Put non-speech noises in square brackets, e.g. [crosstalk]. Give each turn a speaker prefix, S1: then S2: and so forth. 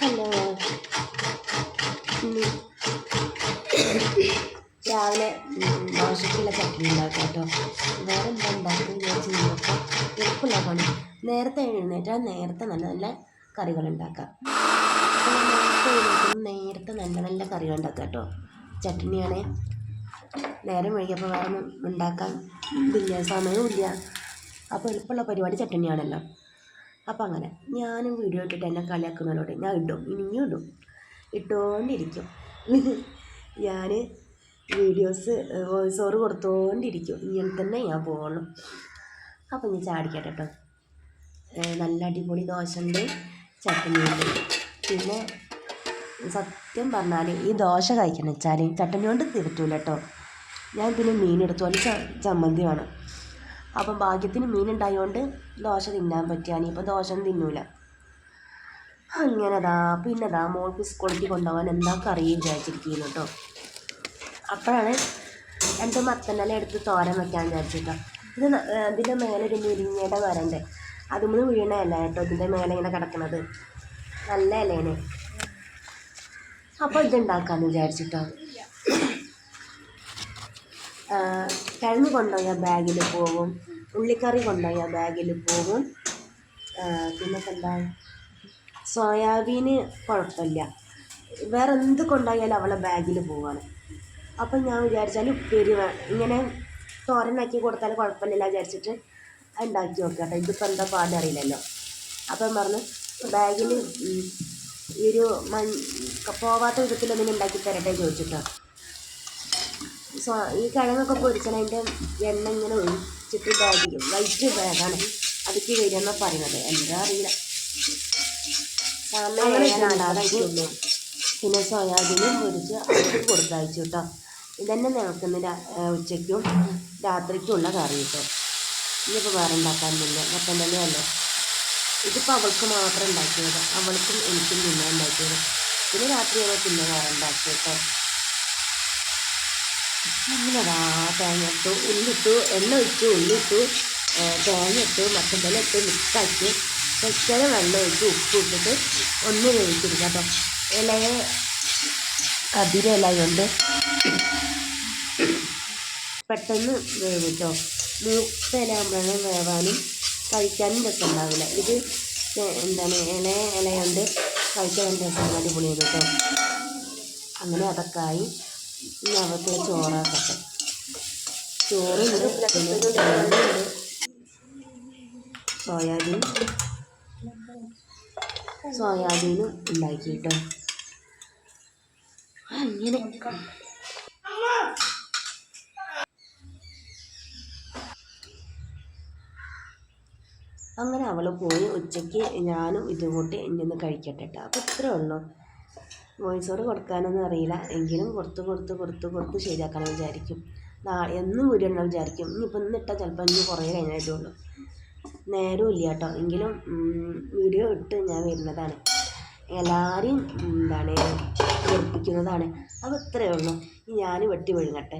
S1: Hello. രാവിലെ ഉം, ചട്ടി ഉണ്ടാക്കാം കേട്ടോ. വേറെ എന്താ ഉണ്ടാക്കുന്നത് വിചാരിച്ച് നോക്കാം എളുപ്പമുള്ള പണി നേരത്തെ എഴുന്നേറ്റാൽ നേരത്തെ നല്ല നല്ല കറികൾ ഉണ്ടാക്കാം. നേരത്തെ നല്ല നല്ല കറികൾ ഉണ്ടാക്കാം കേട്ടോ. ചട്നിയാണേ. നേരം വൈകിയപ്പോൾ വേറെ ഉണ്ടാക്കാൻ ഇതില്ല സമയവും ഇല്ല. അപ്പോൾ എളുപ്പമുള്ള പരിപാടി ചട്നിയാണല്ലോ. അപ്പം അങ്ങനെ ഞാനും വീഡിയോ ഇട്ടിട്ട് എന്നെ കളിയാക്കുന്നവരോട് ഞാൻ ഇടും. ഇനിയും ഇടും. ഇട്ടുകൊണ്ടിരിക്കും [laughs] ഞാൻ വീഡിയോസ് വോയിസ് ഓവർ കൊടുത്തുകൊണ്ടിരിക്കും ഇങ്ങനെ തന്നെ ഞാൻ പോകണം അപ്പം ഞാൻ ചാടിക്കട്ടെ കേട്ടോ നല്ല അടിപൊളി ദോശ ഉണ്ട് ചട്നി ഉണ്ട് പിന്നെ സത്യം പറഞ്ഞാൽ ഈ ദോശ കഴിക്കണം വെച്ചാൽ ചട്ടനി കൊണ്ട് പറ്റൂല കേട്ടോ ഞാൻ പിന്നെ മീൻ എടുത്തു അതിൽ ചമ്മന്തി വേണം. അപ്പം ഭാഗ്യത്തിന് മീനുണ്ടായതുകൊണ്ട് ദോശ തിന്നാൻ പറ്റിയാണ് ഇപ്പം ദോശ തിന്നൂല. അങ്ങനെതാ. പിന്നെതാ മോൾക്ക് സ്കൂളിലേക്ക് കൊണ്ടുപോകാൻ എന്താ കറി വിചാരിച്ചിരിക്കുന്നു കേട്ടോ അപ്പോഴാണ് എന്റെ മത്തനെല്ലാം എടുത്ത് തോരൻ വെക്കാൻ വിചാരിച്ചിട്ടോ. ഇത് അതിന്റെ മേലെ ഒരു മുരിങ്ങയുടെ മരണ്ടേ. അതുമ്മന്ന് വീണയല്ല കേട്ടോ ഇതിന്റെ മേലെ ഇങ്ങനെ കിടക്കുന്നത് നല്ല ഇലേനെ അപ്പോൾ ഇതുണ്ടാക്കാമെന്ന് വിചാരിച്ചിട്ടോ. കിഴങ്ങ് കൊണ്ടുപോയാൽ ബാഗിൽ പോകും. ഉള്ളിക്കറി കൊണ്ടുപോയാൽ ബാഗിൽ പോകും. പിന്നെ എന്താ സോയാബീന് കുഴപ്പമില്ല. വേറെ എന്ത് കൊണ്ടുപോയാലും അവളെ ബാഗിൽ പോവാണ്. അപ്പം ഞാൻ വിചാരിച്ചാൽ ഉപ്പേരി ഇങ്ങനെ തോരനാക്കി കൊടുത്താൽ കുഴപ്പമില്ല വിചാരിച്ചിട്ട് ഉണ്ടാക്കി നോക്കുക കേട്ടോ. ഇതിപ്പോൾ എന്താ പാടറിയില്ലല്ലോ അപ്പം പറഞ്ഞു ബാഗിൽ ഈ ഒരു മൺ പോവാത്ത എന്തെങ്കിലും ഉണ്ടാക്കി തരട്ടെ ചോദിച്ചിട്ടോ ഈ കിഴങ്ങൊക്കെ പൊരിച്ചാൽ അതിന്റെ എണ്ണ ഇങ്ങനെ ഒഴിച്ചിട്ട് ഇതായിരിക്കും വൈറ്റ് ബാഗാണ് അതിക്ക് വരുമെന്നാണ് പറയുന്നത്. എന്താ അറിയില്ല. ഉണ്ടാകുള്ളൂ പിന്നെ സോയാബീനും പൊരിച്ച് അവർക്ക് കൊടുത്തയച്ചു കേട്ടോ. ഇതന്നെ ഞങ്ങൾക്ക് ഇന്ന് രാ- ഏ, ഉച്ചയ്ക്കും രാത്രിക്കുമുള്ള കറി കേട്ടോ. ഇനിയിപ്പോൾ വേറെ ഉണ്ടാക്കാനൊന്നുമില്ല മൊത്തം തന്നെയല്ലേ ഇതിപ്പോൾ അവൾക്ക് മാത്രം ഉണ്ടാക്കിയത്. അവൾക്കും എനിക്കും പിന്നെ ഉണ്ടാക്കിയത്. പിന്നെ രാത്രി ഞങ്ങൾ പിന്നെ വേറെ ഉണ്ടാക്കി കേട്ടോ. അങ്ങനെതാ തേങ്ങ ഇട്ടു ഉള്ളിട്ടു എണ്ണ ഒഴിച്ചു ഉള്ളിട്ടു തേങ്ങ ഇട്ടു മത്തമ്പല ഇട്ട് മിക്സാക്കി വെച്ചാൽ വെള്ളം ഒഴിച്ച് ഉപ്പ് ഇട്ടിട്ട് ഒന്ന് വേവിച്ചെടുക്കാം കേട്ടോ. ഇലയെ കതിര ഇലയുണ്ട് പെട്ടെന്ന് വേവും മൂത്ത ഇല ആകുമ്പോഴാണ് വേവാനും കഴിക്കാനും രസം ഉണ്ടാവില്ല ഇത് എന്താണ് ഇല ഇലയുണ്ട് കഴിക്കാൻ രസം അടിപൊളിയാണ് കേട്ടോ. അങ്ങനെ അതൊക്കെ ആയി. ഇനി അവർക്ക് ചോറാക്കട്ടെ. ചോറ് സോയാബീൻ സോയാബീനും ഉണ്ടാക്കി കേട്ടോ അങ്ങനെ. അങ്ങനെ അവൾ പോയി ഉച്ചയ്ക്ക് ഞാനും ഇതുകൂട്ടി ഇനി ഒന്ന് കഴിക്കട്ടെ കേട്ടോ അപ്പോൾ ഇത്രേ ഉള്ളൂ. വോയിസ് ഓവർ കൊടുക്കാനൊന്നും അറിയില്ല. എങ്കിലും കൊടുത്ത് കൊടുത്ത് കൊടുത്ത് കൊടുത്ത് ശരിയാക്കണം വിചാരിക്കും. നാ എന്നും ഉണ്ടാവും വിചാരിക്കും. ഇനിയിപ്പോൾ ഇന്നിട്ടാൽ ചിലപ്പോൾ ഇനി കുറേ കഴിഞ്ഞായിട്ടുള്ളൂ നേരവും ഇല്ല കേട്ടോ. എങ്കിലും വീഡിയോ ഇട്ട് ഞാൻ വരുന്നതാണ്. എല്ലാവരെയും എന്താണ് വെറുപ്പിക്കുന്നതാണ്. അപ്പോൾ ഇത്രയേ ഉള്ളൂ. ഞാൻ വെട്ടി വിഴുങ്ങട്ടെ